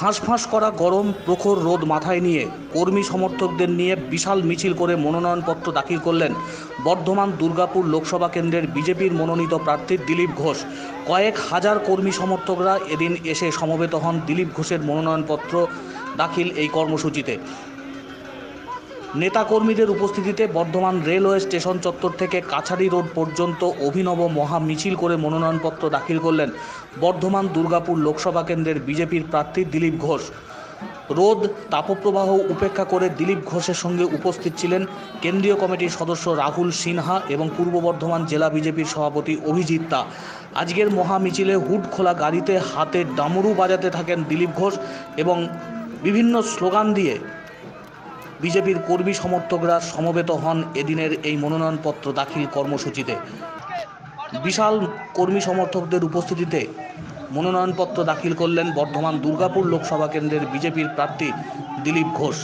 হাঁসফাঁস করা গরম প্রখর রোদ মাথায় নিয়ে কর্মী সমর্থকদের নিয়ে বিশাল মিছিল করে মনোনয়নপত্র দাখিল করলেন বর্ধমান দুর্গাপুর লোকসভা কেন্দ্রের বিজেপির মনোনীত প্রার্থী দিলীপ ঘোষ। কয়েক হাজার কর্মী সমর্থকরা এদিন এসে সমবেত হন দিলীপ ঘোষের মনোনয়নপত্র দাখিল এই কর্মসূচিতে। নেতাকর্মীদের উপস্থিতিতে বর্ধমান রেলওয়ে স্টেশন চত্বর থেকে কাছাড়ি রোড পর্যন্ত অভিনব মহা মিছিল করে মনোনয়নপত্র দাখিল করলেন বর্ধমান দুর্গাপুর লোকসভা কেন্দ্রের বিজেপির প্রার্থী দিলীপ ঘোষ। রোদ, তাপপ্রবাহ উপেক্ষা করে দিলীপ ঘোষের সঙ্গে উপস্থিত ছিলেন কেন্দ্রীয় কমিটির সদস্য রাহুল সিনহা এবং পূর্ব বর্ধমান জেলা বিজেপির সভাপতি অভিজিৎ দা। আজকের মহা মিছিলে হুড খোলা গাড়িতে হাতে ডামরু বাজাতে থাকেন দিলীপ ঘোষ এবং বিভিন্ন স্লোগান দিয়ে বিজেপির কর্মী সমর্থকরা সমবেত হন এদিনের এই মনোনয়নপত্র দাখিল কর্মসূচিতে। বিশাল কর্মী সমর্থকদের উপস্থিতিতে মনোনয়নপত্র দাখিল করলেন বর্ধমান দুর্গাপুর লোকসভা কেন্দ্রের বিজেপির প্রার্থী দিলীপ ঘোষ।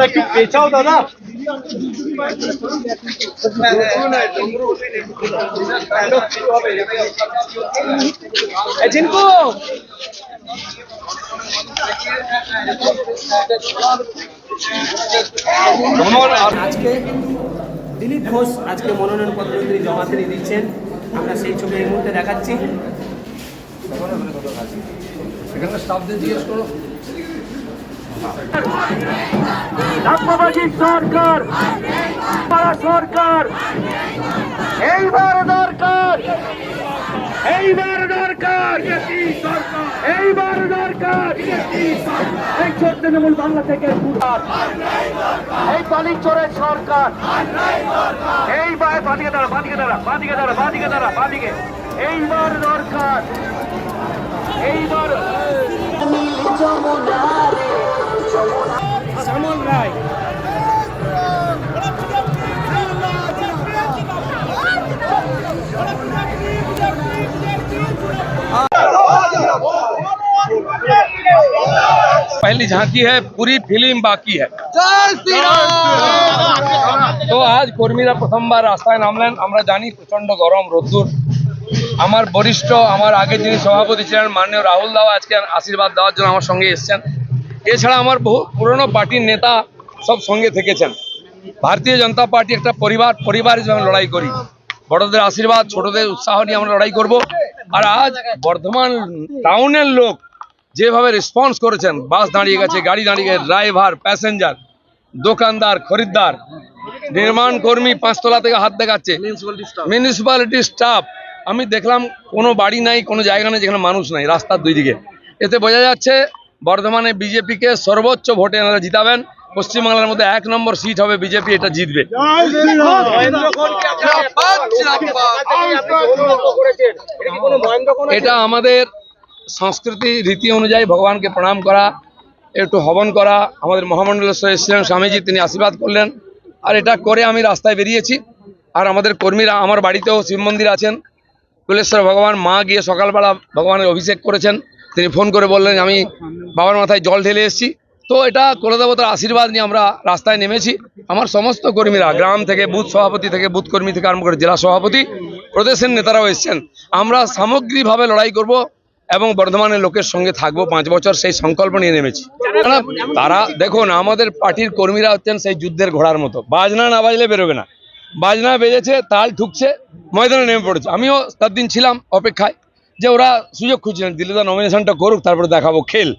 দাদা একটু পেঁচাও দাদা আজকে দিলীপ ঘোষ আজকে মনোনয়ন মনোনয়নপত্র তিনি জমা দিয়ে দিচ্ছেন। আমরা সেই ছবি এই মুহূর্তে দেখাচ্ছি। ডাকবাবাজি সরকার পাড়া সরকার। এইবার দরকার। এইবার দরকার। এইবার দরকার। এই ছোট তৃণমূল বাংলা থেকে। এই বালি চোরের সরকার। এই বাদিকে দাঁড়া বাদিকে দাঁড়া বাদিকে দাঁড়া বাদিকে দাঁড়া বাদিকে এইবার দরকার। এইবার শ্যামল রায় पहली झांकी है पूरी फिल्म बाकी है তো আজ কর্মীরা প্রথমবার রাস্তায় নামলেন আমরা জানি প্রচন্ড গরম রোদ্দুর আমার বরিষ্ঠ আমার আগে যিনি সভাপতি ছিলেন মাননীয় রাহুল দাও আজকে আশীর্বাদ দেওয়ার জন্য আমার সঙ্গে এসেছেন এছাড়া আমার বহু পুরনো পার্টির নেতা সব সঙ্গে থেকেছেন। ভারতীয় জনতা পার্টি একটা পরিবার পরিবার হিসেবে লড়াই করি। বড়দের আশীর্বাদ ছোটদের উৎসাহ নিয়ে আমরা লড়াই করব। আর আজ বর্ধমান টাউনের লোক যেভাবে রেসপন্স করেছেন বাস দাঁড়িয়ে গেছে গাড়ি দাঁড়িয়ে গেছে ড্রাইভার প্যাসেঞ্জার দোকানদার খরিদ্দার নির্মাণ কর্মী পাঁচতলা থেকে হাত দেখাচ্ছে। মিউনিসিপ্যালিটি স্টাফ আমি দেখলাম কোনো বাড়ি নাই কোনো জায়গা নেই যেখানে মানুষ নাই রাস্তার দুই দিকে। এতে বোঝা যাচ্ছে বর্ধমানে বিজেপিকে সর্বোচ্চ ভোটে এনারা জিতাবেন। পশ্চিমবাংলার মধ্যে এক নম্বর সিট হবে বিজেপি এটা জিতবে। এটা আমাদের সংস্কৃতি রীতি অনুযায়ী ভগবানকে প্রণাম করা একটু হবন করা। আমাদের মহামণ্ডলেশ্বর এসেছিলেন স্বামীজি তিনি আশীর্বাদ করলেন। আর এটা করে আমি রাস্তায় বেরিয়েছি। আর আমাদের কর্মীরা আমার বাড়িতেও শিব মন্দির আছেন। কুলেশ্বর ভগবান মা গিয়ে সকালবেলা ভগবানের অভিষেক করেছেন। তিনি ফোন করে বললেন আমি বাবার মাথায় জল ঢেলে এসেছি। তো এটা কুলদেবতার আশীর্বাদ নিয়ে আমরা রাস্তায় নেমেছি। আমার সমস্ত কর্মীরা গ্রাম থেকে বুথ সভাপতি থেকে বুথ কর্মী থেকে আরম্ভ করে জেলা সভাপতি প্রদেশের নেতারাও এসেছেন। আমরা সামগ্রিকভাবে লড়াই করব এবং বর্ধমানের লোকের সঙ্গে থাকব পাঁচ বছর সেই সংকল্প নিয়ে নেমেছি। তারা দেখুন আমাদের পার্টির কর্মীরা হচ্ছেন সেই যুদ্ধের ঘোড়ার মতো। বাজনা না বাজলে বেরোবে না। বাজনা বেজেছে তাল ঠুকছে ময়দানে নেমে পড়েছে। আমিও তার দিন ছিলাম অপেক্ষায়। যে ওরা সুযোগ খুঁজছিলেন দিল্লিদা নমিনেশনটা করুক তারপরে দেখাবো খেল।